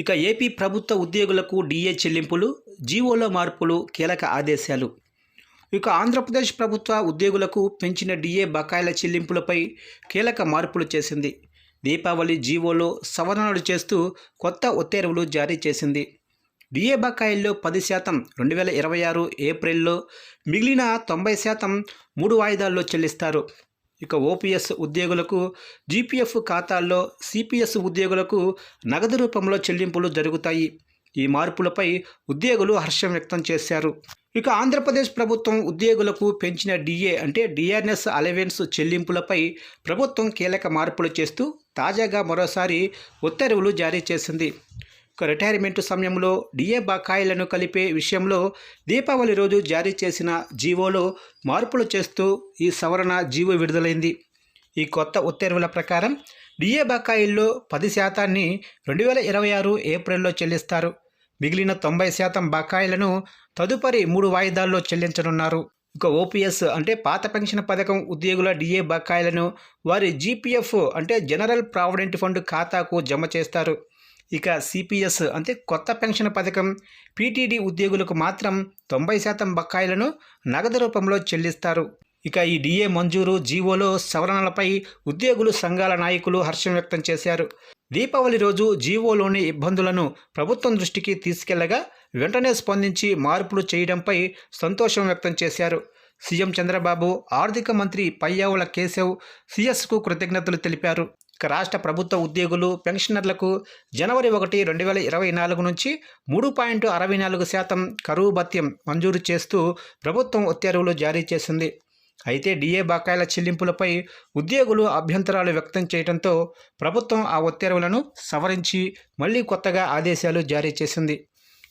ఇక ఏపీ ప్రభుత్వ ఉద్యోగులకు డిఏ చెల్లింపులు జీవోలో మార్పులు కీలక ఆదేశాలు. ఇక ఆంధ్రప్రదేశ్ ప్రభుత్వ ఉద్యోగులకు పెంచిన డిఏ బకాయిల చెల్లింపులపై కీలక మార్పులు చేసింది. దీపావళి జీవోలో సవరణలు చేస్తూ కొత్త ఉత్తర్వులు జారీ చేసింది. డిఏ బకాయిల్లో పది శాతం రెండు వేల ఇరవై ఆరు ఏప్రిల్లో మిగిలిన తొంభై శాతం మూడు వాయిదాల్లో చెల్లిస్తారు. ఇక ఓపీఎస్ ఉద్యోగులకు జీపీఎఫ్ ఖాతాల్లో సిపిఎస్ ఉద్యోగులకు నగదు రూపంలో చెల్లింపులు జరుగుతాయి. ఈ మార్పులపై ఉద్యోగులు హర్షం వ్యక్తం చేశారు. ఇక ఆంధ్రప్రదేశ్ ప్రభుత్వం ఉద్యోగులకు పెంచిన డిఏ అంటే డిఆర్ఎస్ అలవెన్స్ చెల్లింపులపై ప్రభుత్వం కీలక మార్పులు చేస్తూ తాజాగా మరోసారి ఉత్తర్వులు జారీ చేసింది. రిటైర్మెంట్ సమయంలో డిఏ బకాయిలను కలిపే విషయంలో దీపావళి రోజు జారీ చేసిన జీవోలో మార్పులు చేస్తూ ఈ సవరణ జీవో విడుదలైంది. ఈ కొత్త ఉత్తర్వుల ప్రకారం డిఏ బకాయిల్లో పది శాతాన్ని రెండు వేల ఇరవై ఆరు ఏప్రిల్లో చెల్లిస్తారు. మిగిలిన తొంభై శాతం బకాయిలను తదుపరి మూడు వాయిదాల్లో చెల్లించనున్నారు. ఇక ఓపీఎస్ అంటే పాత పెన్షన్ పథకం ఉద్యోగుల డిఏ బకాయిలను వారి జీపీఎఫ్ అంటే జనరల్ ప్రావిడెంట్ ఫండ్ ఖాతాకు జమ చేస్తారు. ఇక సిపిఎస్ అంటే కొత్త పెన్షన్ పథకం పీటీడీ ఉద్యోగులకు మాత్రం తొంభై శాతం బకాయిలను నగదు రూపంలో చెల్లిస్తారు. ఇక ఈ డిఏ మంజూరు జీవోలో సవరణలపై ఉద్యోగులు సంఘాల నాయకులు హర్షం వ్యక్తం చేశారు. దీపావళి రోజు జీవోలోని ఇబ్బందులను ప్రభుత్వం దృష్టికి తీసుకెళ్ళగా వెంటనే స్పందించి మార్పులు చేయడంపై సంతోషం వ్యక్తం చేశారు. సీఎం చంద్రబాబు ఆర్థిక మంత్రి పయ్యావుల కేశవ్ సిఎస్కు కృతజ్ఞతలు తెలిపారు. రాష్ట్ర ప్రభుత్వ ఉద్యోగులు పెన్షనర్లకు జనవరి ఒకటి రెండు వేల ఇరవై నాలుగు నుంచి మూడు పాయింట్ అరవై నాలుగు శాతం కరువు భత్యం మంజూరు చేస్తూ ప్రభుత్వం ఉత్తర్వులు జారీ చేసింది. అయితే డిఏ బకాయిల చెల్లింపులపై ఉద్యోగులు అభ్యంతరాలు వ్యక్తం చేయడంతో ప్రభుత్వం ఆ ఉత్తర్వులను సవరించి మళ్ళీ కొత్తగా ఆదేశాలు జారీ చేసింది.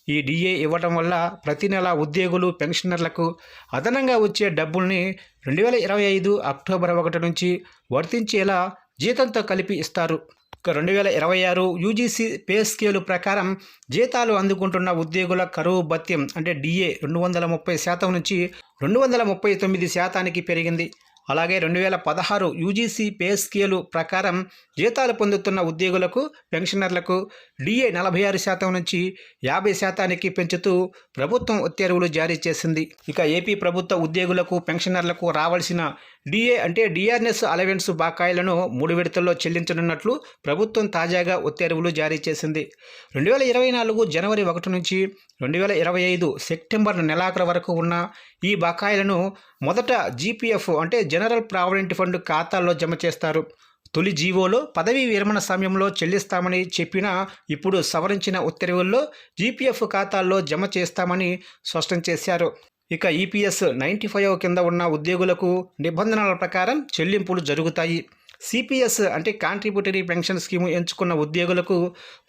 ఈ డిఏ ఇవ్వడం వల్ల ప్రతి నెల ఉద్యోగులు పెన్షనర్లకు అదనంగా వచ్చే డబ్బుల్ని రెండు వేల ఇరవై ఐదు అక్టోబర్ ఒకటి నుంచి వర్తించేలా జీతంతో కలిపి ఇస్తారు. ఇక రెండు వేల ఇరవై ఆరు యూజీసీ పే స్కేలు ప్రకారం జీతాలు అందుకుంటున్న ఉద్యోగుల కరువు భత్యం అంటే డిఏ రెండు వందల ముప్పై శాతం నుంచి రెండు వందల ముప్పై తొమ్మిది శాతానికి పెరిగింది. అలాగే రెండు వేల పదహారు యూజీసీ పే స్కేలు ప్రకారం జీతాలు పొందుతున్న ఉద్యోగులకు పెన్షనర్లకు డిఏ నలభై ఆరు శాతం నుంచి యాభై శాతానికి పెంచుతూ ప్రభుత్వం ఉత్తర్వులు జారీ చేసింది. ఇక ఏపీ ప్రభుత్వ ఉద్యోగులకు పెన్షనర్లకు రావాల్సిన డిఏ అంటే డిఆర్ఎస్ అలవెన్స్ బాకాయిలను మూడు విడతల్లో చెల్లించనున్నట్లు ప్రభుత్వం తాజాగా ఉత్తర్వులు జారీ చేసింది. రెండు వేల ఇరవై నాలుగు జనవరి ఒకటి నుంచి రెండు వేల ఇరవై ఐదు సెప్టెంబర్ నెలాఖరు వరకు ఉన్న ఈ బకాయిలను మొదట జీపీఎఫ్ అంటే జనరల్ ప్రావిడెంట్ ఫండ్ ఖాతాల్లో జమ చేస్తారు. తొలి జీవోలో పదవీ విరమణ సమయంలో చెల్లిస్తామని చెప్పినా ఇప్పుడు సవరించిన ఉత్తర్వుల్లో జీపీఎఫ్ ఖాతాల్లో జమ చేస్తామని స్పష్టం చేశారు. ఇక ఈపీఎస్ నైంటీ ఫైవ్ కింద ఉన్న ఉద్యోగులకు నిబంధనల ప్రకారం చెల్లింపులు జరుగుతాయి. సిపిఎస్ అంటే కాంట్రిబ్యూటరీ పెన్షన్ స్కీము ఎంచుకున్న ఉద్యోగులకు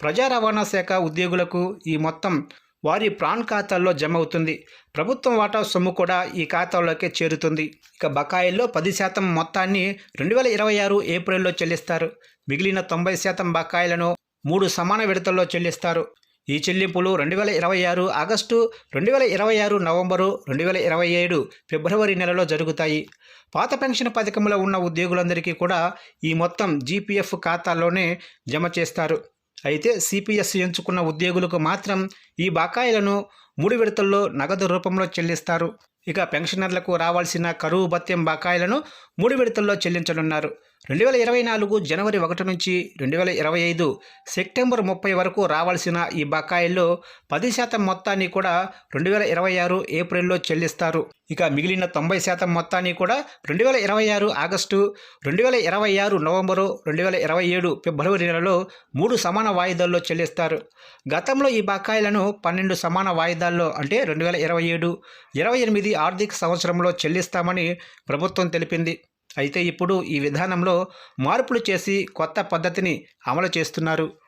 ప్రజా రవాణా శాఖ ఉద్యోగులకు ఈ మొత్తం వారి ప్రాన్ ఖాతాల్లో జమ అవుతుంది. ప్రభుత్వం వాటా సొమ్ము కూడా ఈ ఖాతాలోకే చేరుతుంది. ఇక బకాయిల్లో పది శాతం మొత్తాన్ని రెండు వేల ఇరవై ఆరు ఏప్రిల్లో చెల్లిస్తారు. మిగిలిన తొంభై శాతం బకాయిలను మూడు సమాన విడతల్లో చెల్లిస్తారు. ఈ చెల్లింపులు రెండు వేల ఇరవై ఆరు ఆగస్టు రెండు వేల ఇరవై ఆరు నవంబరు రెండు వేల ఇరవై ఏడు ఫిబ్రవరి నెలలో జరుగుతాయి. పాత పెన్షన్ పథకంలో ఉన్న ఉద్యోగులందరికీ కూడా ఈ మొత్తం జీపీఎఫ్ ఖాతాల్లోనే జమ చేస్తారు. అయితే సిపిఎస్ ఎంచుకున్న ఉద్యోగులకు మాత్రం ఈ బకాయిలను మూడు విడతల్లో నగదు రూపంలో చెల్లిస్తారు. ఇక పెన్షనర్లకు రావాల్సిన కరువు భత్యం బకాయిలను మూడు విడతల్లో చెల్లించనున్నారు. రెండు వేల ఇరవై నాలుగు జనవరి ఒకటి నుంచి రెండు వేల ఇరవై ఐదు సెప్టెంబర్ ముప్పై వరకు రావాల్సిన ఈ బకాయిల్లో పది శాతం మొత్తాన్ని కూడా రెండు వేల ఇరవై ఆరు ఏప్రిల్లో చెల్లిస్తారు. ఇక మిగిలిన తొంభై శాతం మొత్తాన్ని కూడా రెండు వేల ఇరవై ఆరు ఆగస్టు రెండు వేల ఇరవై ఆరు నవంబరు రెండు వేల ఇరవై ఏడు ఫిబ్రవరి నెలలో మూడు సమాన వాయిదాల్లో చెల్లిస్తారు. గతంలో ఈ బకాయిలను పన్నెండు సమాన వాయిదాల్లో అంటే రెండు వేల ఇరవై ఏడు ఇరవై ఎనిమిది ఆర్థిక సంవత్సరంలో చెల్లిస్తామని ప్రభుత్వం తెలిపింది. అయితే ఇప్పుడు ఈ విధానంలో మార్పులు చేసి కొత్త పద్ధతిని అమలు చేస్తున్నారు.